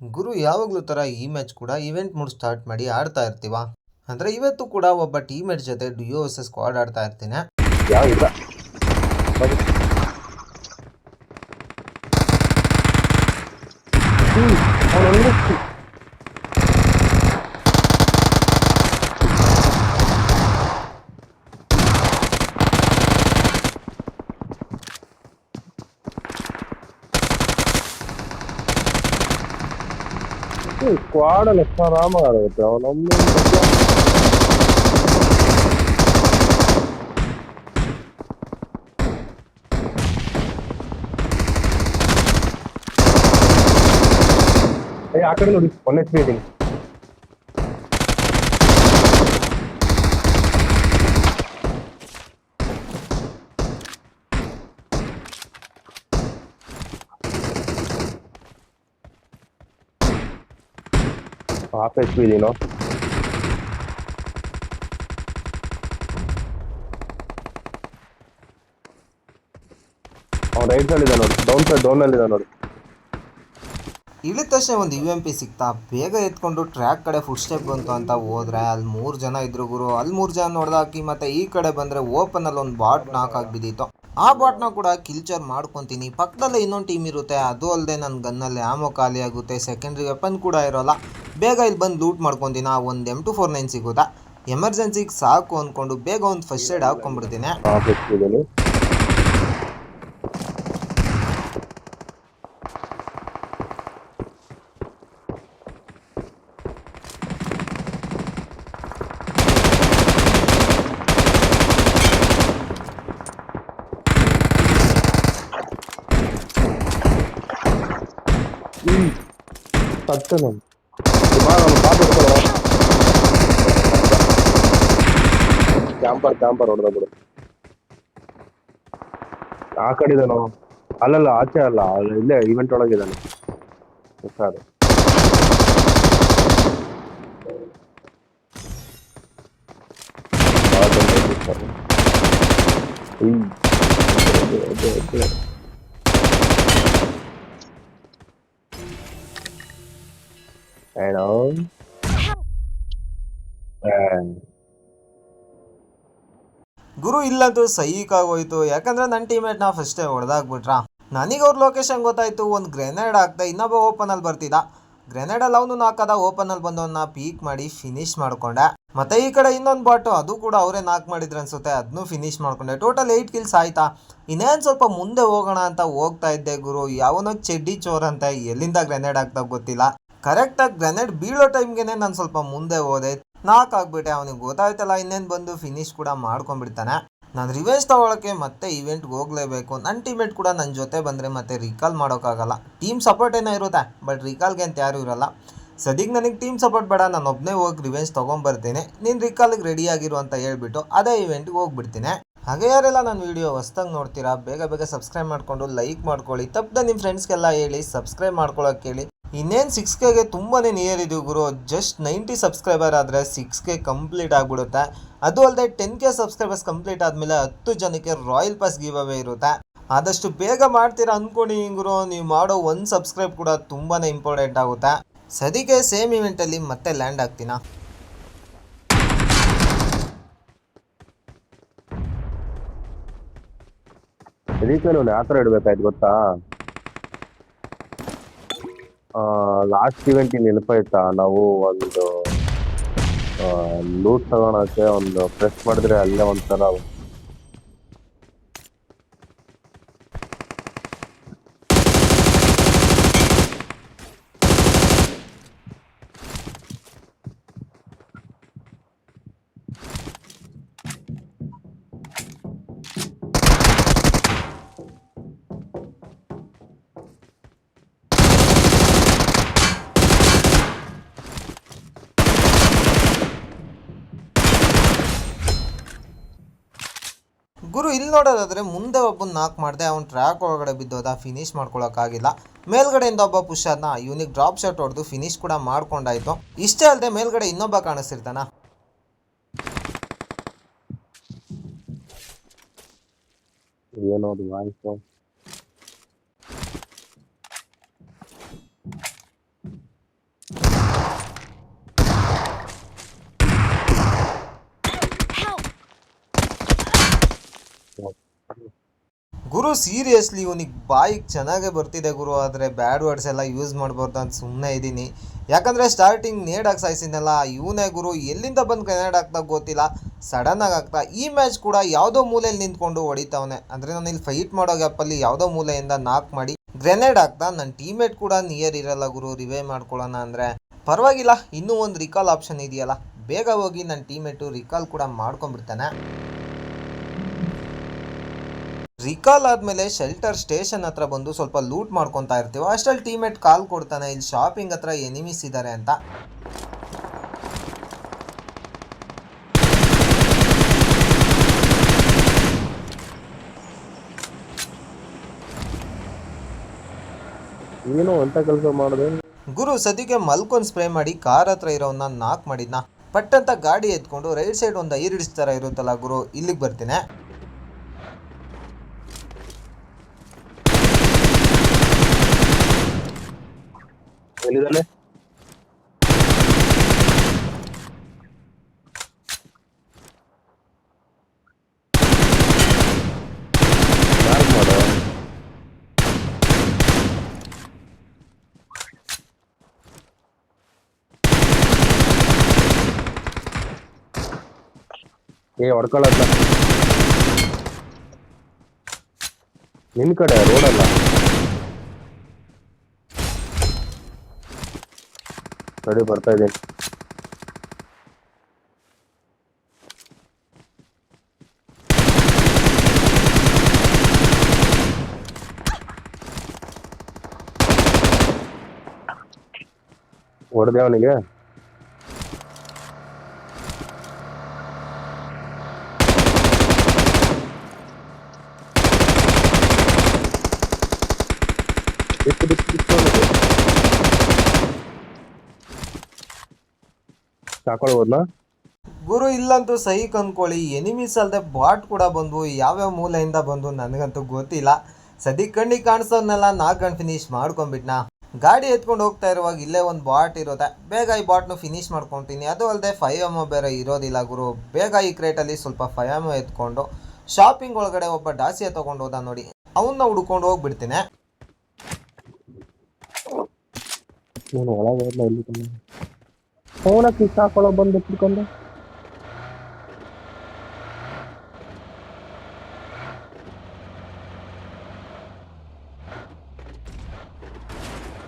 ಗುರು ಯಾವಾಗಲೂ ಥರ ಈ ಮ್ಯಾಚ್ ಕೂಡ ಇವೆಂಟ್ ಮೂಡ್ ಸ್ಟಾರ್ಟ್ ಮಾಡಿ ಆಡ್ತಾ ಇರ್ತೀವ? ಅಂದರೆ ಇವತ್ತು ಕೂಡ ಒಬ್ಬ ಟೀಮೇಟ್ ಜೊತೆ ಡಿಯೋ ವರ್ಸಸ್ ಸ್ಕ್ವಾಡ್ ಆಡ್ತಾ ಇರ್ತೀನಿ ಯಾವ ಇಲ್ಲ ಅವನೊಂದು ಸ್ಕ್ವಾಡಲ್ಲಿ ಎಷ್ಟು ಆರಾಮಾಗಿ ಆಗುತ್ತೆ ಅವನೊಮ್ಮೆ ಏ ಆ ಕಡೆ ನೋಡಿ ಒನ್ ಎಚ್ you know. ಅವ್ನು ರೈಟ್ ಸೈಡ್ ಇದೆ ನೋಡಿ ಡೌನ್ ಸೈಡ್ ಡೌನ್ ಅಲ್ಲಿ ಇದೆ ನೋಡಿ ಇಳಿದ ತಕ್ಷಣ ಒಂದು ಯು ಎಂ ಪಿ ಸಿಕ್ತಾ, ಬೇಗ ಎತ್ಕೊಂಡು ಟ್ರ್ಯಾಕ್ ಕಡೆ ಫುಡ್ ಸ್ಟೆಪ್ ಬಂತು ಅಂತ ಹೋದ್ರೆ ಅಲ್ಲಿ ಮೂರು ಜನ ಇದ್ರು ಗುರು. ಅಲ್ಲಿ ಮೂರು ಜನ ನೋಡ್ದಾಕಿ ಮತ್ತೆ ಈ ಕಡೆ ಬಂದರೆ ಓಪನಲ್ಲಿ ಒಂದು ಬಾಟ್ ನಾಕ್ ಬಿದ್ದಿತ್ತು ಆ ಬಾಟ್ನ ಕೂಡ ಕಿಲ್ಚರ್ ಮಾಡ್ಕೊಂತೀನಿ. ಪಕ್ಕದಲ್ಲೇ ಇನ್ನೊಂದು ಟೀಮ್ ಇರುತ್ತೆ. ಅದು ಅಲ್ಲದೆ ನನ್ನ ಗನ್ನಲ್ಲಿ ಆಮೋ ಖಾಲಿ ಆಗುತ್ತೆ. ಸೆಕೆಂಡ್ರಿ ವೆಪನ್ ಕೂಡ ಇರೋಲ್ಲ. ಬೇಗ ಇಲ್ಲಿ ಬಂದು ಲೂಟ್ ಮಾಡ್ಕೊತೀನಿ ಒಂದು ಎಂ ಟು ಫೋರ್ ನೈನ್ ಸಿಗೋದಾ? ಎಮರ್ಜೆನ್ಸಿಗೆ ಸಾಕು ಅಂದ್ಕೊಂಡು ಬೇಗ ಒಂದು ಫಸ್ಟ್ ಏಡ್ ಹಾಕೊಂಡ್ಬಿಡ್ತೀನಿ. ಹಾಫ್ ಎಚ್ ಪಿ ಇದೀನಿ ಸತ್ತು ನಾನು ಕ್ಯಾಂಪರ್ ಕ್ಯಾಂಪರ್ ಹೊಡೆದ ಬಿಡು ಆ ಕಡೆ ಇದಾನೋ ಅಲ್ಲಲ್ಲ ಆಚೆ ಅಲ್ಲ ಅಲ್ಲಿ ಇಲ್ಲೇ ಇವೆಂಟ್ ಒಳಗಿದ್ದಾನೆ ಸರ್ ಏನೋ ಗುರು ಇಲ್ಲಂತೂ ಸೈಕ್ ಆಗೋಯ್ತು ಯಾಕಂದ್ರೆ ನನ್ನ ಟೀಮೇಟ್ ನಾ ಫಸ್ಟೇ ಹೊಡೆದಾಕ್ಬಿಟ್ರಾ ನನಗೆ ಅವ್ರ ಲೊಕೇಶನ್ ಗೊತ್ತಾಯ್ತು, ಒಂದು ಗ್ರೆನೇಡ್ ಹಾಕ್ದೆ ಇನ್ನೊಬ್ಬ ಓಪನಲ್ಲಿ ಬರ್ತಿದ್ದ. ಗ್ರೆನೇಡಲ್ಲಿ ಅವನು ನಾಕದ ಓಪನಲ್ಲಿ ಬಂದವನ್ನ ಪೀಕ್ ಮಾಡಿ ಫಿನಿಶ್ ಮಾಡ್ಕೊಂಡೆ. ಮತ್ತೆ ಈ ಕಡೆ ಇನ್ನೊಂದು ಬಾಟು ಅದು ಕೂಡ ಅವರೇ ನಾಕ್ ಮಾಡಿದ್ರು ಅನ್ಸುತ್ತೆ ಅದನ್ನು ಫಿನಿಶ್ ಮಾಡ್ಕೊಂಡೆ. ಟೋಟಲ್ ಏಯ್ಟ್ ಕಿಲ್ಸ್ ಆಯ್ತಾ? ಇನ್ನೇನು ಸ್ವಲ್ಪ ಮುಂದೆ ಹೋಗೋಣ ಅಂತ ಹೋಗ್ತಾ ಇದ್ದೆ ಗುರು. ಯಾವನೋ ಚೆಡ್ಡಿ ಚೋರ್ ಅಂತ, ಎಲ್ಲಿಂದ ಗ್ರೆನೇಡ್ ಹಾಕ್ದಾಗ ಗೊತ್ತಿಲ್ಲ. ಕರೆಕ್ಟಾಗಿ ಗ್ರೆನೇಡ್ ಬೀಳೋ ಟೈಮ್ಗೆ ನಾನು ಸ್ವಲ್ಪ ಮುಂದೆ ಹೋದೆ. ನಾಕ್ ಆಗ್ಬಿಟ್ಟೆ, ಅವನಿಗೆ ಗೊತ್ತಾಯ್ತಲ್ಲ, ಇನ್ನೇನು ಬಂದು ಫಿನಿಶ್ ಕೂಡ ಮಾಡ್ಕೊಂಡ್ಬಿಡ್ತಾನೆ. ನಾನು ರಿವೆಂಜ್ ತೊಗೊಳಕ್ಕೆ ಮತ್ತೆ ಇವೆಂಟ್ಗೆ ಹೋಗಲೇಬೇಕು ನನ್ನ ಟೀಮೇಟ್ ಕೂಡ ನನ್ನ ಜೊತೆ ಬಂದರೆ ಮತ್ತೆ ರೀಕಾಲ್ ಮಾಡೋಕ್ಕಾಗಲ್ಲ. ಟೀಮ್ ಸಪೋರ್ಟ್ ಏನೋ ಇರುತ್ತೆ ಬಟ್ ರೀಕಾಲ್ಗೆ ಅಂತ ಯಾರೂ ಇರಲ್ಲ. ಸದ್ಯಕ್ಕೆ ನನಗೆ ಟೀಮ್ ಸಪೋರ್ಟ್ ಬೇಡ, ನಾನು ಒಬ್ಬನೇ ಹೋಗಿ ರಿವೆಂಜ್ ತೊಗೊಂಬರ್ತೀನಿ. ನೀನು ರೀಕಾಲಿಗೆ ರೆಡಿ ಆಗಿರು ಅಂತ ಹೇಳ್ಬಿಟ್ಟು ಅದೇ ಇವೆಂಟ್ಗೆ ಹೋಗ್ಬಿಡ್ತೀನಿ. ಹಾಗೆ ಯಾರೆಲ್ಲ ನನ್ನ ವೀಡಿಯೋ ಹೊಸ್ದಾಗಿ ನೋಡ್ತೀರಾ, ಬೇಗ ಬೇಗ ಸಬ್ಸ್ಕ್ರೈಬ್ ಮಾಡಿಕೊಂಡು ಲೈಕ್ ಮಾಡ್ಕೊಳ್ಳಿ. ತಪ್ಪದೆ ನಿಮ್ಮ ಫ್ರೆಂಡ್ಸ್ಗೆಲ್ಲ ಹೇಳಿ ಸಬ್ಸ್ಕ್ರೈಬ್ ಮಾಡ್ಕೊಳ್ಳೋಕೆ ಹೇಳಿ ಇನ್ನೇನು ಸಿಕ್ಸ್ ಕೆಗೆ ತುಂಬಾ ನಿಯರ್ ಇದೀವಿ ಗುರು. ಜಸ್ಟ್ ನೈಂಟಿ ಸಬ್ಸ್ಕ್ರೈಬರ್ ಆದರೆ ಸಿಕ್ಸ್ ಕೆ ಕಂಪ್ಲೀಟ್ ಆಗಿಬಿಡುತ್ತೆ. ಅದು ಅಲ್ಲದೆ ಟೆನ್ ಕೆ ಸಬ್ಸ್ಕ್ರೈಬರ್ಸ್ ಕಂಪ್ಲೀಟ್ ಆದಮೇಲೆ ಹತ್ತು ಜನಕ್ಕೆ ರಾಯಲ್ ಪಾಸ್ ಗಿವ್ ಅವೇ ಇರುತ್ತೆ. ಆದಷ್ಟು ಬೇಗ ಮಾಡ್ತೀರಾ ಅಂದ್ಕೊಂಡು ಗುರು. ನೀವು ಮಾಡೋ ಒಂದು ಸಬ್ಸ್ಕ್ರೈಬ್ ಕೂಡ ತುಂಬಾ ಇಂಪಾರ್ಟೆಂಟ್ ಆಗುತ್ತೆ. ಸದ್ಯಕ್ಕೆ ಸೇಮ್ ಇವೆಂಟಲ್ಲಿ ಮತ್ತೆ ಲ್ಯಾಂಡ್ ಆಗ್ತೀನಾ ಆ ಥರ ಇಡಬೇಕಾಯ್ತು ಗೊತ್ತಾ? ಲಾಸ್ಟ್ ಇವೆಂಟ್ ನೆನಪಾಯ್ತಾ? ನಾವು ಒಂದು ಲೂಟ್ ತಗೊಳಕ್ಕೆ ಒಂದು ಪ್ರೆಸ್ ಮಾಡಿದ್ರೆ ಅಲ್ಲೇ ಒಂಥರ ಗುರು ಇಲ್ಲಿ ನೋಡೋದಾದ್ರೆ ಮುಂದೆ ಒಬ್ಬ ನಾಕ್ ಮಾಡಿದೆ, ಅವ್ನು ಟ್ರ್ಯಾಕ್ ಒಳಗಡೆ ಬಿದ್ದೋದ ಫಿನಿಶ್ ಮಾಡ್ಕೊಳಕ್ಕಾಗಿಲ್ಲ. ಮೇಲ್ಗಡೆಯಿಂದ ಒಬ್ಬ ಪುಷ್ ಯೂನಿಕ್ ಇವನಿಗೆ ಡ್ರಾಪ್ ಶಾಟ್ ಹೊಡೆದು ಫಿನಿಶ್ ಕೂಡ ಮಾಡ್ಕೊಂಡಾಯ್ತು. ಇಷ್ಟೇ ಅಲ್ಲದೆ ಮೇಲ್ಗಡೆ ಇನ್ನೊಬ್ಬ ಕಾಣಿಸ್ತಿರ್ತಾನ ಏನೋ ಸೀರಿಯಸ್ಲಿ ಇವನಿಗೆ ಬಾಯಿಗೆ ಚೆನ್ನಾಗೇ ಬರ್ತಿದೆ ಗುರು, ಆದರೆ ಬ್ಯಾಡ್ ವರ್ಡ್ಸ್ ಎಲ್ಲ ಯೂಸ್ ಮಾಡ್ಬಾರ್ದು ಅಂತ ಸುಮ್ಮನೆ ಇದ್ದೀನಿ. ಯಾಕಂದರೆ ಸ್ಟಾರ್ಟಿಂಗ್ ನೇಡಾಗಿ ಸಾಯಿಸಿದ್ನಲ್ಲ, ಇವನೇ ಗುರು, ಎಲ್ಲಿಂದ ಬಂದು ಕನ್ನಡ ಆಗ್ತಾ ಗೊತ್ತಿಲ್ಲ ಸಡನ್ನಾಗಿ ಆಗ್ತಾ ಈ ಮ್ಯಾಚ್ ಕೂಡ ಯಾವುದೋ ಮೂಲೆಯಲ್ಲಿ ನಿಂತ್ಕೊಂಡು ಹೊಡಿತಾವನೆ. ಅಂದರೆ ನಾನು ಇಲ್ಲಿ ಫೈಟ್ ಮಾಡೋ ಗ್ಯಾಪಲ್ಲಿ ಯಾವುದೋ ಮೂಲೆಯಿಂದ ನಾಕ್ ಮಾಡಿ ಗ್ರೆನೇಡ್ ಆಗ್ತಾ ನನ್ನ ಟೀಮೇಟ್ ಕೂಡ ನಿಯರ್ ಇರಲ್ಲ ಗುರು ರಿವೈವ್ ಮಾಡ್ಕೊಳ್ಳೋಣ ಅಂದರೆ. ಪರವಾಗಿಲ್ಲ, ಇನ್ನೂ ಒಂದು ರಿಕಾಲ್ ಆಪ್ಷನ್ ಇದೆಯಲ್ಲ. ಬೇಗ ಹೋಗಿ ನನ್ನ ಟೀಮೇಟು ರಿಕಾಲ್ ಕೂಡ ಮಾಡ್ಕೊಂಡ್ಬಿಡ್ತಾನೆ. ರಿಕಾಲ್ ಆದಮೇಲೆ ಶೆಲ್ಟರ್ ಸ್ಟೇಷನ್ ಹತ್ರ ಬಂದು ಸ್ವಲ್ಪ ಲೂಟ್ ಮಾಡ್ಕೊತಾ ಇರ್ತೀವಿ. ಅಷ್ಟರಲ್ಲಿ ಟೀಮೇಟ್ ಕಾಲ್ ಕೊಡ್ತಾನೆ ಇಲ್ಲಿ ಶಾಪಿಂಗ್ ಹತ್ರ ಎನಿಮೀಸ್ ಇದ್ದಾರೆ ಅಂತ. ಏನು ಅಂತ ಕೆಲಸ ಮಾಡಿದೆ? ಗುರು ಸದ್ಯಕ್ಕೆ ಮಲ್ಕೊಂಡ್ ಸ್ಪ್ರೇ ಮಾಡಿ ಕಾರ್ ಹತ್ರ ಇರೋನ್ನ ನಾಕ್ ಮಾಡಿದ್ನ. ಪಟ್ಟಂತ ಗಾಡಿ ಎತ್ಕೊಂಡು ರೈಟ್ ಸೈಡ್ ಒಂದು ಐರಿಡ್ಸ್ ಥರ ಇರುತ್ತಲ್ಲ ಗುರು ಇಲ್ಲಿಗೆ ಬರ್ತೀನಿ. ಎಲ್ಲಿದ್ದಾನೆ ಏ ಹೊಡ್ಕೊಳ್ಳಲ್ಲ ನಿನ್ ಕಡೆ ರೋಡಲ್ಲ ತಡಿ ಬರ್ತಾ ಇದ್ದೀನಿ ಹೊಡೆದೆ ಅವನಿಗೆ? ಸಾಕೊಳ್ಬೋದ್ನಾ? ಗುರು ಇಲ್ಲಂತೂ ಸಹಿ ಕಂದ್ಕೊಳ್ಳಿ ಎನಿಮೀಸ್ ಅಲ್ಲದೆ ಬಾಟ್ ಕೂಡ ಬಂದ್ವು ಯಾವ್ಯಾವ ಮೂಲೆಯಿಂದ ಬಂದು ನನಗಂತೂ ಗೊತ್ತಿಲ್ಲ. ಸದಿ ಕಣ್ಣಿಗೆ ಕಾಣಿಸೋದ್ನೆಲ್ಲ ನಾಲ್ಕು ಫಿನಿಶ್ ಮಾಡ್ಕೊಂಡ್ಬಿಟ್ನಾ? ಗಾಡಿ ಎತ್ಕೊಂಡು ಹೋಗ್ತಾ ಇರುವಾಗ ಇಲ್ಲೇ ಒಂದು ಬಾಟ್ ಇರುತ್ತೆ. ಬೇಗ ಈ ಬಾಟ್ನು ಫಿನಿಶ್ ಮಾಡ್ಕೊತೀನಿ. ಅದು ಅಲ್ಲದೆ ಫೈವ್ ಎಮೋ ಬೇರೆ ಇರೋದಿಲ್ಲ ಗುರು. ಬೇಗ ಈ ಕ್ರೇಟಲ್ಲಿ ಸ್ವಲ್ಪ ಫೈವ್ ಎಮೋ ಎತ್ಕೊಂಡು ಶಾಪಿಂಗ್ ಒಳಗಡೆ ಒಬ್ಬ ಡಾಸಿಯ ತೊಗೊಂಡು ಹೋದ ನೋಡಿ. ಅವನ್ನ ಹುಡ್ಕೊಂಡು ಹೋಗ್ಬಿಡ್ತೀನಿ ನೀನು ಒಳಗೆ ಹೋದ್ನ ಎಲ್ಲಿ ಫೋನ ಕಿಸ್ ಹಾಕೊಳ್ಳೋ ಬಂದು ಬಿಟ್ಕೊಂಡು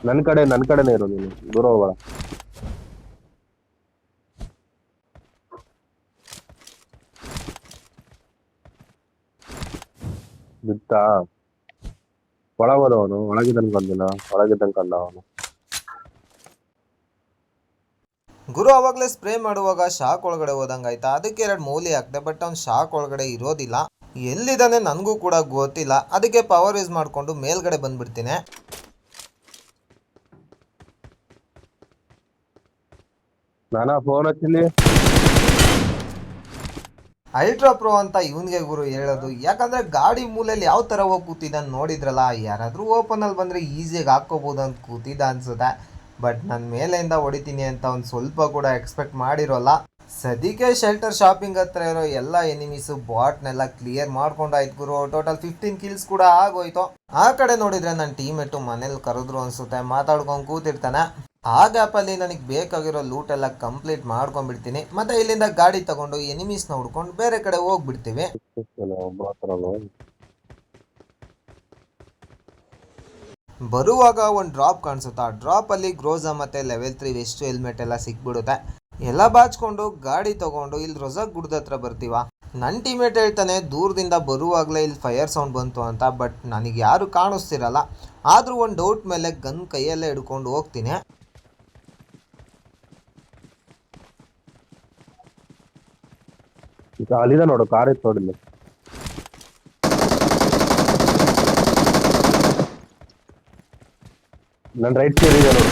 ನನ್ ಕಡೆ, ನನ್ ಕಡೆನೇ ಇರೋ ನೀನು. ದೂರ ಹೋಗೋಣ ಬಿತ್ತಾ ಒಳಗೋದವನು ಒಳಗಿದ್ದಂಗೆ ಬಂದಿಲ್ಲ? ಒಳಗಿದ್ದಂಗೆ ಕಂದ ಅವನು. ಗುರು ಅವಾಗಲೇ ಸ್ಪ್ರೇ ಮಾಡುವಾಗ ಶಾಕ್ ಒಳಗಡೆ ಹೋದಂಗಾಯ್ತಾ? ಅದಕ್ಕೆ ಎರಡು ಮೂಲಿ ಹಾಕ್ದೆ ಬಟ್ ಅವ್ನು ಶಾಕ್ ಒಳಗಡೆ ಇರೋದಿಲ್ಲ. ಎಲ್ಲಿದ್ದಾನೆ ನನಗೂ ಕೂಡ ಗೊತ್ತಿಲ್ಲ. ಅದಕ್ಕೆ ಪವರ್ ಯೂಸ್ ಮಾಡಿಕೊಂಡು ಮೇಲ್ಗಡೆ ಬಂದ್ಬಿಡ್ತೀನಿ. ಅಲ್ಟ್ರಾ ಪ್ರೋ ಅಂತ ಇವನ್ಗೆ ಗುರು ಹೇಳೋದು. ಯಾಕಂದ್ರೆ ಗಾಡಿ ಮೂಲೆಯಲ್ಲಿ ಯಾವ ತರ ಹೋಗಿ ಕೂತಿದ್ದಾನೆ ನೋಡಿದ್ರಲ್ಲ? ಯಾರಾದ್ರೂ ಓಪನ್ ಅಲ್ಲಿ ಬಂದ್ರೆ ಈಸಿಯಾಗಿ ಹಾಕೋಬಹುದು ಅಂತ ಕೂತಿದ್ದ ಅನ್ಸುತ್ತೆ. ಬಟ್ ನನ್ನ ಮೇಲೆಯಿಂದ ಹೊಡಿತೀನಿ ಅಂತ ಒಂದು ಸ್ವಲ್ಪ ಕೂಡ ಎಕ್ಸ್ಪೆಕ್ಟ್ ಮಾಡಿರೋಲ್ಲ. ಸದ್ಯಕ್ಕೆ ಶೆಲ್ಟರ್ ಶಾಪಿಂಗ್ ಹತ್ರ ಇರೋ ಎಲ್ಲ ಎನಿಮೀಸು ಬಾಟ್ನೆಲ್ಲ ಕ್ಲಿಯರ್ ಮಾಡ್ಕೊಂಡಾಯ್ತು ಗುರು. ಟೋಟಲ್ ಫಿಫ್ಟೀನ್ ಕಿಲ್ಸ್ ಕೂಡ ಆಗೋಯ್ತು. ಆ ಕಡೆ ನೋಡಿದ್ರೆ ನನ್ನ ಟೀಮೇಟು ಮನೇಲಿ ಕರೆದ್ರು ಅನ್ಸುತ್ತೆ. ಮಾತಾಡ್ಕೊಂಡು ಕೂತಿರ್ತಾನೆ. ಆ ಗ್ಯಾಪಲ್ಲಿ ನನಗೆ ಬೇಕಾಗಿರೋ ಲೂಟ್ ಎಲ್ಲ ಕಂಪ್ಲೀಟ್ ಮಾಡ್ಕೊಂಡ್ಬಿಡ್ತೀನಿ. ಮತ್ತೆ ಇಲ್ಲಿಂದ ಗಾಡಿ ತಗೊಂಡು ಎನಿಮೀಸ್ನ ಹುಡ್ಕೊಂಡು ಬೇರೆ ಕಡೆ ಹೋಗ್ಬಿಡ್ತೀವಿ ಒಬ್ಬ ಹತ್ರನು ಬರುವಾಗ ಒಂದು ಡ್ರಾಪ್ ಕಾಣಿಸುತ್ತೆ? ಆ ಡ್ರಾಪಲ್ಲಿ ಗ್ರೋಸ ಮತ್ತು ಲೆವೆಲ್ ತ್ರೀ ವೆಸ್ಟ್ ಹೆಲ್ಮೆಟ್ ಎಲ್ಲ ಸಿಕ್ಬಿಡುತ್ತೆ. ಎಲ್ಲ ಬಾಚ್ಕೊಂಡು, ಗಾಡಿ ತಗೊಂಡು, ಇಲ್ಲಿ ರೊಜಾಕ್ ಗುಡ್ದ ಹತ್ರ ಬರ್ತೀವ? ನನ್ನ ಟೀಮೇಟ್ ಹೇಳ್ತಾನೆ, ದೂರದಿಂದ ಬರುವಾಗಲೇ ಇಲ್ಲಿ ಫೈರ್ ಸೌಂಡ್ ಬಂತು ಅಂತ ಬಟ್ ನನಗೆ ಯಾರು ಕಾಣಿಸ್ತಿರಲ್ಲ. ಆದರೂ ಒಂದು ಡೌಟ್ ಮೇಲೆ ಗನ್ ಕೈಯಲ್ಲೇ ಹಿಡ್ಕೊಂಡು ಹೋಗ್ತೀನಿ. ಅಲ್ಲಿದ ನೋಡು ಕಾರ್ ಇತ್ತು ನೋಡಿಲ್ಲ. ನನ್ನ ರೈಟ್ ಸೈಡ್ ಇದೆ ನೋಡಿ.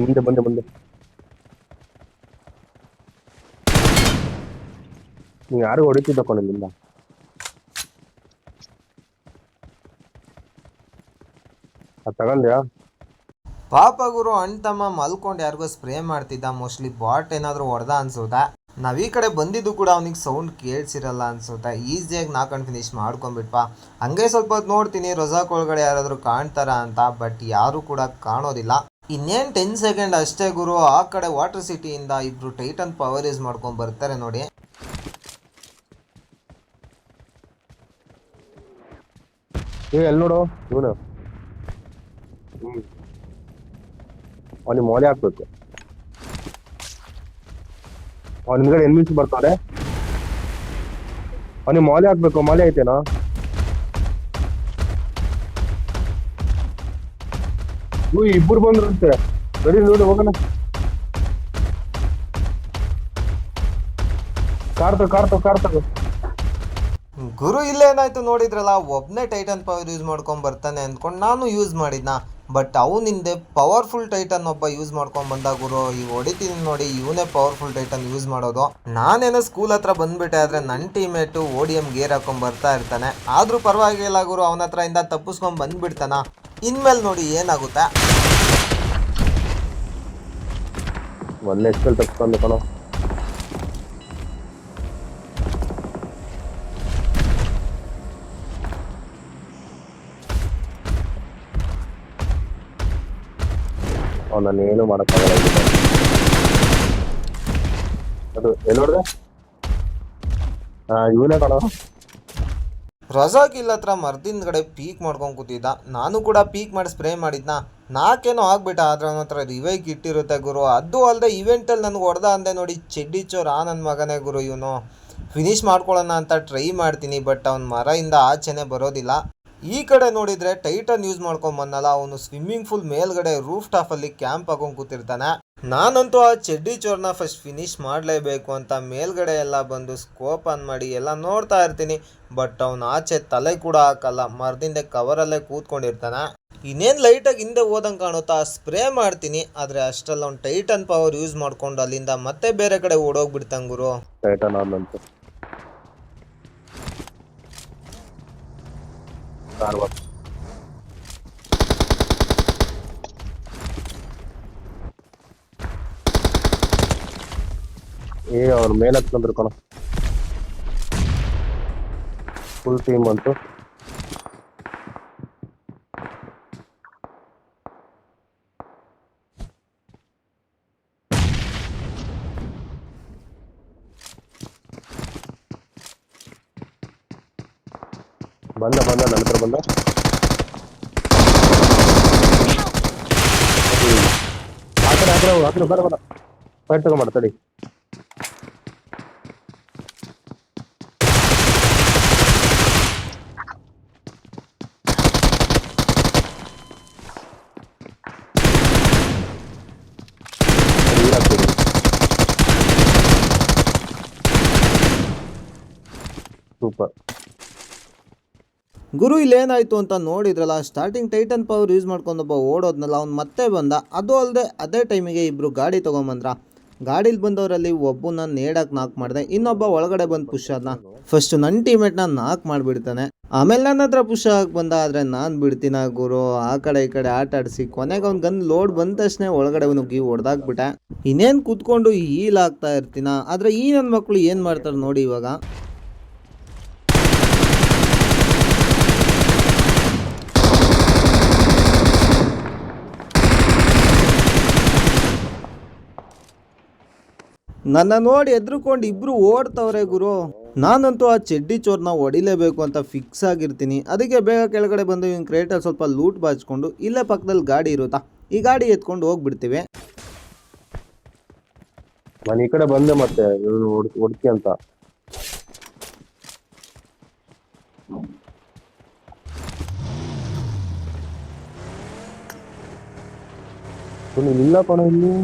ಮುಂದೆ ಬಂದೆ ಬಂದೆ. ನೀವು ಯಾರು ಹೊಡಿತಿದ್ದ ಕೊನೆಯಿಂದ ಅದು ತಗೊಂಡ್ಯಾ? ಪಾಪ ಗುರು, ಅಣ್ಣ ತಮ್ಮ ಮಲ್ಕೊಂಡು ಯಾರಿಗೋ ಸ್ಪ್ರೇ ಮಾಡ್ತಿದ್ದ. ಮೋಸ್ಟ್ಲಿ ಬಾಟ್ ಏನಾದರೂ ಹೊಡೆದ ಅನ್ಸೋದ ನಾವು ಈ ಕಡೆ ಬಂದಿದ್ದು ಕೂಡ ಅವ್ನಿಗೆ ಸೌಂಡ್ ಕೇಳಿಸಿರಲ್ಲ ಅನ್ಸುತ್ತೆ. ಈಸಿಯಾಗಿ ನಾಲ್ಕೊಂಡು ಫಿನಿಶ್ ಮಾಡ್ಕೊಂಬಿಟ್ವಾ ಹಂಗೆ ಸ್ವಲ್ಪ ಹೊತ್ತು ನೋಡ್ತೀನಿ ರೊಜಾಕ್ ಒಳಗಡೆ ಯಾರಾದರೂ ಕಾಣ್ತಾರ ಅಂತ ಬಟ್ ಯಾರು ಕೂಡ ಕಾಣೋದಿಲ್ಲ. ಇನ್ನೇನು ಟೆನ್ ಸೆಕೆಂಡ್ ಅಷ್ಟೇ ಗುರು, ಆ ಕಡೆ ವಾಟರ್ ಸಿಟಿಯಿಂದ ಇಬ್ರು ಟೈಟನ್ ಪವರ್ ಯೂಸ್ ಮಾಡ್ಕೊಂಡು ಬರ್ತಾರೆ ನೋಡಿ. ಎಲ್ಲಿ ನೋಡು? ಇವನು? ಹಾಕ್ಬೇಕು. ಅವನ ಹಿಂದ್ಗಡೆ ಎನ್ಮಿಸ್ ಬರ್ತಾರೆ. ಅವನಿಗೆ ಮಾಲೆ ಹಾಕ್ಬೇಕು, ಮಾಲೆ ಐತೇನಾ? ಇವು ಇಬ್ಬರು ಬಂದ್ರಂತೆ. ಸರಿ, ನೋಡಿ, ಹೋಗೋಣ. ಕಾರ್ ಕಾರ್ ಕಾರ್ ತಗೋ. ಗುರು ಇಲ್ಲೇನಾಯ್ತು ನೋಡಿದ್ರಲ್ಲ, ಒಬ್ನೇ ಟೈಟನ್ ಪವರ್ ಯೂಸ್ ಮಾಡ್ಕೊಂಡು ಬರ್ತಾನೆ ಅಂದ್ಕೊಂಡು ನಾನು ಯೂಸ್ ಮಾಡಿದ್ನ? ಬಟ್ ಅವನಿಂದೆ ಪವರ್ಫುಲ್ ಟೈಟನ್ ಒಬ್ಬ ಯೂಸ್ ಮಾಡ್ಕೊಂಡು ಗುರು. ಈ ಹೊಡಿತೀನಿ ನೋಡಿ, ಇವನೇ ಪವರ್ಫುಲ್ ಟೈಟನ್ ಯೂಸ್ ಮಾಡೋದು. ನಾನೇನೋ ಸ್ಕೂಲ್ ಹತ್ರ ಬಂದ್ಬಿಟ್ಟೆ, ಆದರೆ ನನ್ನ teammate O D M gear ಹಾಕೊಂಡು ಬರ್ತಾ ಇರ್ತಾನೆ. ಆದರೂ ಪರವಾಗಿಲ್ಲ ಗುರು, ಅವನ ಹತ್ರ ಇಂದ ತಪ್ಪಿಸ್ಕೊಂಡು ಬಂದ್ಬಿಡ್ತಾನ. ಇನ್ಮೇಲೆ ನೋಡಿ ಏನಾಗುತ್ತೆ. ಒಳ್ಳೆ ಎಕ್ಸ್ಪೆಲ್ ತಪ್ಪಿಸ್ಕೊಂಡು ಅವನನ್ನು ಏನು ಅದು ಎಲ್ಲಿ ನೋಡ್ದೆ? ಹಾ ಇವನೇ ಕಣೋ. ರಜಾಕ್ ಇಲ್ಲ ಹತ್ರ ಮರ್ದಿಂದ್ಗಡೆ ಪೀಕ್ ಮಾಡ್ಕೊಂಡು ಕೂತಿದ್ದ. ನಾನು ಕೂಡ ಪೀಕ್ ಮಾಡಿ ಸ್ಪ್ರೇ ಮಾಡಿದ್ನ? ನಾಕೇನೋ ಆಗ್ಬಿಟ್ಟ, ಆದ್ರೆ ಅವನ ಹತ್ರ ರಿವೈಕ್ ಇಟ್ಟಿರುತ್ತೆ ಗುರು. ಅದು ಅಲ್ಲದೆ ಇವೆಂಟಲ್ಲಿ ನನಗೆ ಹೊಡೆದ ಅಂದೆ ನೋಡಿ ಚೆಡ್ಡಿಚೋರ್ ಆ ನನ್ನ ಮಗನೇ ಗುರು ಇವನು. ಫಿನಿಶ್ ಮಾಡ್ಕೊಳ್ಳೋಣ ಅಂತ ಟ್ರೈ ಮಾಡ್ತೀನಿ ಬಟ್ ಅವ್ನ ಮರದಿಂದ ಆಚೆನೆ ಬರೋದಿಲ್ಲ. ಈ ಕಡೆ ನೋಡಿದ್ರೆ ಟೈಟನ್ ಯೂಸ್ ಮಾಡ್ಕೊಂಡ್ ಬಂದಲ್ಲ, ಅವನು ಸ್ವಿಮ್ಮಿಂಗ್ ಫುಲ್ ಮೇಲ್ಗಡೆ ರೂಫ್ ಟಾಪಲ್ಲಿ ಕ್ಯಾಂಪ್ ಹಾಕೊಂಡ್ ಕೂತಿರ್ತಾನೆ. ನಾನಂತೂ ಆ ಚೆಡ್ಡಿ ಚೋರ್ನ ಫಸ್ಟ್ ಫಿನಿಶ್ ಮಾಡಲೇಬೇಕು ಅಂತ ಮೇಲ್ಗಡೆ ಎಲ್ಲ ಬಂದು ಸ್ಕೋಪ್ ಆನ್ ಮಾಡಿ ಎಲ್ಲ ನೋಡ್ತಾ ಇರ್ತೀನಿ. ಬಟ್ ಅವನು ಆಚೆ ತಲೆ ಕೂಡ ಹಾಕಲ್ಲ ಮರದಿಂದ ಕವರಲ್ಲೇ ಕೂತ್ಕೊಂಡಿರ್ತಾನೆ. ಇನ್ನೇನು ಲೈಟಾಗಿ ಹಿಂದೆ ಹೋದಂಗೆ ಕಾಣುತ್ತಾ ಸ್ಪ್ರೇ ಮಾಡ್ತೀನಿ. ಆದರೆ ಅಷ್ಟರಲ್ಲಿ ಅವ್ನು ಟೈಟನ್ ಪವರ್ ಯೂಸ್ ಮಾಡ್ಕೊಂಡು ಅಲ್ಲಿಂದ ಮತ್ತೆ ಬೇರೆ ಕಡೆ ಓಡೋಗ್ಬಿಡ್ತಾನೆ ಗುರು. ಟೈಟನ್ ಆದಂತೆ ಕಾರ್ ಬಾ. ಏ ಅವ್ರ ಮೇಲೆ ಹತ್ಕೊಂಡ್ರು ಕಣ ಫುಲ್ ಟೀಮ್ ಅಂತು ಬಂದ ಬಂದ ಬಂದ ಆ ಕಡೆ ಆ ಕಡೆ ಬರ ಬರ ಫೈಟ್ ತಗೊಂಬಾರ ತಡಿ, ಗುರು ಇಲ್ಲೇನಾಯ್ತು ಅಂತ ನೋಡಿದ್ರಲ್ಲ ಸ್ಟಾರ್ಟಿಂಗ್ ಟೈಟನ್ ಪವರ್ ಯೂಸ್ ಮಾಡ್ಕೊಂಡೊಬ್ಬ ಓಡೋದ್ನಲ್ಲ, ಅವ್ನು ಮತ್ತೆ ಬಂದ. ಅದು ಅಲ್ಲದೆ ಅದೇ ಟೈಮಿಗೆ ಇಬ್ಬರು ಗಾಡಿ ತೊಗೊಂಬಂದ್ರ. ಗಾಡೀಲಿ ಬಂದವರಲ್ಲಿ ಒಬ್ಬನ ನೇಡಕ್ಕೆ ನಾಕ್ ಮಾಡಿದೆ, ಇನ್ನೊಬ್ಬ ಒಳಗಡೆ ಬಂದು ಪುಷ್ ಅದನ್ನ ಫಸ್ಟ್ ನನ್ನ ಟೀಮೇಟ್ನ ನಾಕ್ ಮಾಡಿಬಿಡ್ತಾನೆ. ಆಮೇಲೆ ನನ್ನ ಹತ್ರ ಪುಷ್ ಆಗಿ ಬಂದ, ಆದರೆ ನಾನು ಬಿಡ್ತೀನ ಗುರು. ಆ ಕಡೆ ಈ ಕಡೆ ಆಟ ಆಡಿಸಿ, ಕೊನೆಗೆ ಅವ್ನ ಗನ್ ಲೋಡ್ ಬಂದ ತಕ್ಷಣ ಒಳಗಡೆ ನುಗ್ಗಿ ಹೊಡೆದಾಕ್ಬಿಟ್ಟೆ ಇನ್ನೇನು ಕೂತ್ಕೊಂಡು ಹೀಲ್ ಆಗ್ತಾ ಇರ್ತೀನ? ಆದರೆ ಈ ನನ್ನ ಮಕ್ಕಳು ಏನು ಮಾಡ್ತಾರೆ ನೋಡಿ ಇವಾಗ? ನನ್ನ ನೋಡಿ ಎದ್ರುಕೊಂಡು ಇಬ್ರು ಓಡ್ತವ್ರೆ ಗುರು. ನಾನಂತೂ ಆ ಚೆಡ್ಡಿ ಚೋರ್ನ ಹೊಡಿಲೇಬೇಕು ಅಂತ ಫಿಕ್ಸ್ ಆಗಿರ್ತೀನಿ. ಅದಕ್ಕೆ ಬೇಗ ಕೆಳಗಡೆ ಬಂದು ಇವ್ನ ಕ್ರೇಟಲ್ಲಿ ಸ್ವಲ್ಪ ಲೂಟ್ ಬಾಚ್ಕೊಂಡು ಇಲ್ಲೇ ಪಕ್ಕದಲ್ಲಿ ಗಾಡಿ ಇರುತ್ತಾ? ಈ ಗಾಡಿ ಎತ್ಕೊಂಡು ಹೋಗ್ಬಿಡ್ತೀವಿ. ನಾನು ಈ ಕಡೆ ಬಂದೆ ಮತ್ತೆ ಹೊಡ್ತಿ ಅಂತ. ಇಲ್ಲ ಕಣ ಇಲ್ಲಿ.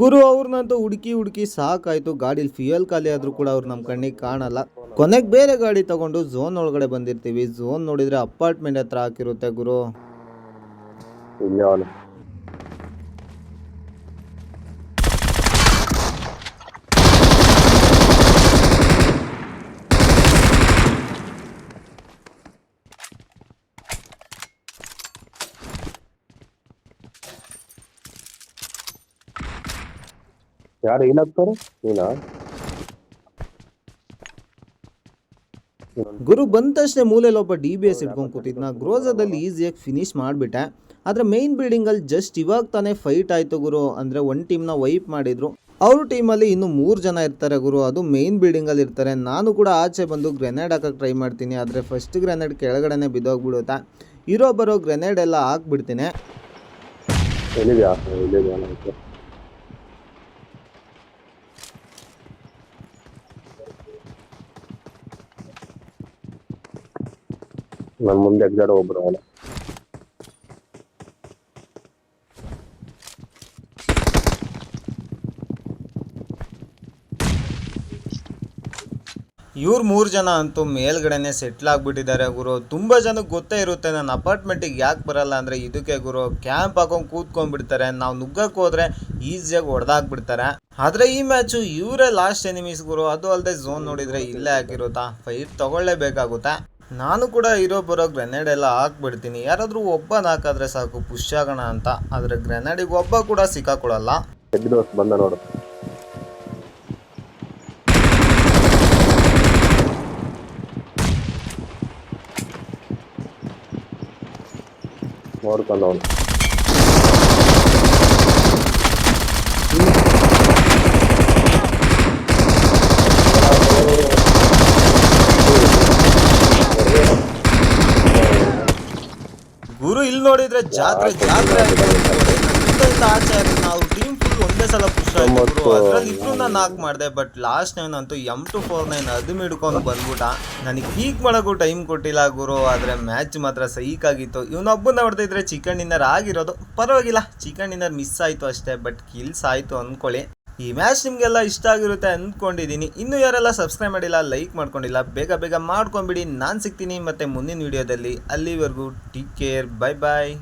ಗುರು ಅವ್ರನ್ನಂತೂ ಹುಡುಕಿ ಹುಡುಕಿ ಸಾಕಾಯ್ತು. ಗಾಡಿಲ್ ಫ್ಯೂಯಲ್ ಖಾಲಿ ಆದ್ರೂ ಕೂಡ ಅವ್ರು ನಮ್ಮ ಕಣ್ಣಿಗೆ ಕಾಣಲ್ಲ. ಕೊನೆಗೆ ಬೇರೆ ಗಾಡಿ ತಗೊಂಡು ಝೋನ್ ಒಳಗಡೆ ಬಂದಿರ್ತೀವಿ. ಝೋನ್ ನೋಡಿದ್ರೆ ಅಪಾರ್ಟ್ಮೆಂಟ್ ಹತ್ರ ಹಾಕಿರುತ್ತೆ ಗುರು. ಯಾರು ಏನಾಗ್ತಾರೆ? ನೀನಾ? ಗುರು ಬಂದ ತಕ್ಷಣ ಮೂಲೆಯಲ್ಲಿ ಒಬ್ಬ ಡಿ ಬಿ ಎಸ್ ಇಟ್ಕೊಂಡು ಕೂತಿದ್ನ. ಗ್ರೋಜದಲ್ಲಿ ಈಸಿಯಾಗಿ ಫಿನಿಶ್ ಮಾಡಿಬಿಟ್ಟೆ. ಆದರೆ ಮೈನ್ ಬಿಲ್ಡಿಂಗಲ್ಲಿ ಜಸ್ಟ್ ಇವಾಗ ತಾನೇ ಫೈಟ್ ಆಯಿತು ಗುರು. ಅಂದರೆ ಒಂದು ಟೀಮ್ನ ವೈಪ್ ಮಾಡಿದ್ರು. ಅವ್ರ ಟೀಮಲ್ಲಿ ಇನ್ನು ಮೂರು ಜನ ಇರ್ತಾರೆ ಗುರು. ಅದು ಮೈನ್ ಬಿಲ್ಡಿಂಗಲ್ಲಿ ಇರ್ತಾರೆ. ನಾನು ಕೂಡ ಆಚೆ ಬಂದು ಗ್ರೆನೇಡ್ ಹಾಕೋಕ್ಕೆ ಟ್ರೈ ಮಾಡ್ತೀನಿ. ಆದರೆ ಫಸ್ಟ್ ಗ್ರೆನೇಡ್ ಕೆಳಗಡೆನೆ ಬಿದ್ದೋಗ್ಬಿಡುತ್ತೆ. ಇರೋ ಬರೋ ಗ್ರೆನೇಡ್ ಎಲ್ಲ ಹಾಕ್ಬಿಡ್ತೀನಿ. ನನ್ನ ಮುಂದೆ ಎಗ್ದಾಡ ಒಬ್ರು ಅವನ. ಇವ್ರು ಮೂರು ಜನ ಅಂತೂ ಮೇಲ್ಗಡೆನೆ ಸೆಟ್ಲ್ ಆಗಿಬಿಟ್ಟಿದ್ದಾರೆ ಗುರು. ತುಂಬ ಜನಕ್ಕೆ ಗೊತ್ತೇ ಇರುತ್ತೆ ನನ್ನ ಅಪಾರ್ಟ್ಮೆಂಟಿಗೆ ಯಾಕೆ ಬರಲ್ಲ ಅಂದರೆ ಇದಕ್ಕೆ ಗುರು. ಕ್ಯಾಂಪ್ ಹಾಕೊಂಡು ಕೂತ್ಕೊಂಡ್ಬಿಡ್ತಾರೆ. ನಾವು ನುಗ್ಗಕ್ಕೆ ಹೋದ್ರೆ ಈಸಿಯಾಗಿ ಹೊಡೆದಾಕ್ಬಿಡ್ತಾರೆ ಆದರೆ ಈ ಮ್ಯಾಚು ಇವರೇ ಲಾಸ್ಟ್ ಎನಿಮೀಸ್ ಗುರು. ಅದು ಅಲ್ಲದೆ ಝೋನ್ ನೋಡಿದರೆ ಇಲ್ಲೇ ಹಾಕಿರುತ್ತಾ ಫೈಟ್ ತಗೊಳ್ಳೇಬೇಕಾಗುತ್ತೆ. ನಾನು ಕೂಡ ಇರೋ ಬರೋ ಗ್ರೆನೇಡ್ ಎಲ್ಲ ಹಾಕ್ಬಿಡ್ತೀನಿ. ಯಾರಾದರೂ ಒಬ್ಬನ ಹಾಕಿದ್ರೆ ಸಾಕು ಪುಷ್ ಆಗೋಣ ಅಂತ. ಆದರೆ ಗ್ರೆನೇಡಿಗೆ ಒಬ್ಬ ಕೂಡ ಸಿಕ್ಕಾಕೊಳ್ಳಲ್ಲ ಬಂದ ನೋಡು. ನೋಡ್ಕೊಂಡು ಗುರು ಇಲ್ಲಿ ನೋಡಿದ್ರೆ ಜಾತ್ರೆ ಜಾತ್ರೆ ಆಗಿದೆ ಆಚೆ ನಾವು ಟೀಮ್ ಫುಲ್ ಒಂದೇ ಸಲ ಪುಷ್ ಆಯ್ತು ಗುರು. ಅದ್ರಲ್ಲಿ ಇಬ್ರು ನಾಕ್ ಮಾಡಿದೆ ಬಟ್ ಲಾಸ್ಟ್ ನೈನ್ ಅಂತೂ ಎಂ ಟು ಫೋರ್ ನೈನ್ ಅದು ಹಿಡ್ಕೊಂಡು ಬಂದ್ಬಿಟ್ಟ. ನನಗೆ ಪೀಕ್ ಮಾಡೋಕ್ಕೂ ಟೈಮ್ ಕೊಟ್ಟಿಲ್ಲ ಗುರು ಆದರೆ ಮ್ಯಾಚ್ ಮಾತ್ರ ಸೈಕ್ ಆಗಿತ್ತು. ಇವನೊಬ್ಬನ ಹೊಡೆದಿದ್ರೆ ಚಿಕನ್ ಡಿನ್ನರ್ ಆಗಿರೋದು ಪರವಾಗಿಲ್ಲ ಚಿಕನ್ ಡಿನ್ನರ್ ಮಿಸ್ ಆಯಿತು ಅಷ್ಟೇ ಬಟ್ ಕಿಲ್ಸ್ ಆಯಿತು ಅಂದ್ಕೊಳ್ಳಿ ಈ ಮ್ಯಾಚ್ ನಿಮಗೆಲ್ಲ ಇಷ್ಟ ಆಗಿರುತ್ತೆ ಅಂದ್ಕೊಂಡಿದ್ದೀನಿ ಇನ್ನೂ ಯಾರೆಲ್ಲ ಸಬ್ಸ್ಕ್ರೈಬ್ ಮಾಡಿಲ್ಲ ಲೈಕ್ ಮಾಡ್ಕೊಂಡಿಲ್ಲ, ಬೇಗ ಬೇಗ ಮಾಡ್ಕೊಂಬಿಡಿ ನಾನು ಸಿಗ್ತೀನಿ ಮತ್ತು ಮುಂದಿನ ವೀಡಿಯೋದಲ್ಲಿ ಅಲ್ಲಿವರೆಗೂ ಟೇಕ್ ಕೇರ್ ಬೈ ಬಾಯ್